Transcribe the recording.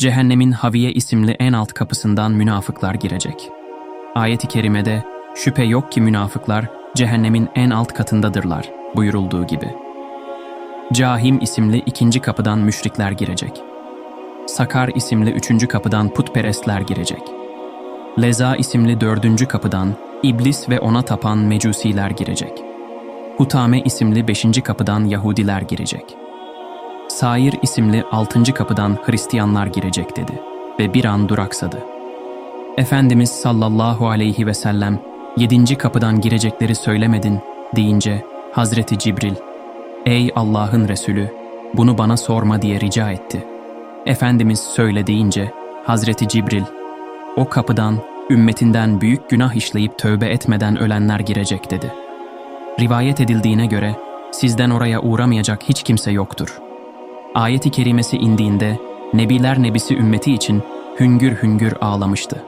Cehennemin Haviye isimli en alt kapısından münafıklar girecek. Ayet-i kerimede şüphe yok ki münafıklar cehennemin en alt katındadırlar buyurulduğu gibi. Cahim isimli ikinci kapıdan müşrikler girecek. Sakar isimli üçüncü kapıdan putperestler girecek. Leza isimli dördüncü kapıdan iblis ve ona tapan mecusiler girecek. Hutame isimli beşinci kapıdan Yahudiler girecek. Sair isimli altıncı kapıdan Hristiyanlar girecek dedi ve bir an duraksadı. Efendimiz sallallahu aleyhi ve sellem yedinci kapıdan girecekleri söylemedin deyince Hazreti Cibril Ey Allah'ın Resulü bunu bana sorma diye rica etti. Efendimiz söyle deyince Hazreti Cibril o kapıdan ümmetinden büyük günah işleyip tövbe etmeden ölenler girecek dedi. Rivayet edildiğine göre sizden oraya uğramayacak hiç kimse yoktur. Ayeti kerimesi indiğinde Nebiler Nebisi ümmeti için hüngür hüngür ağlamıştı.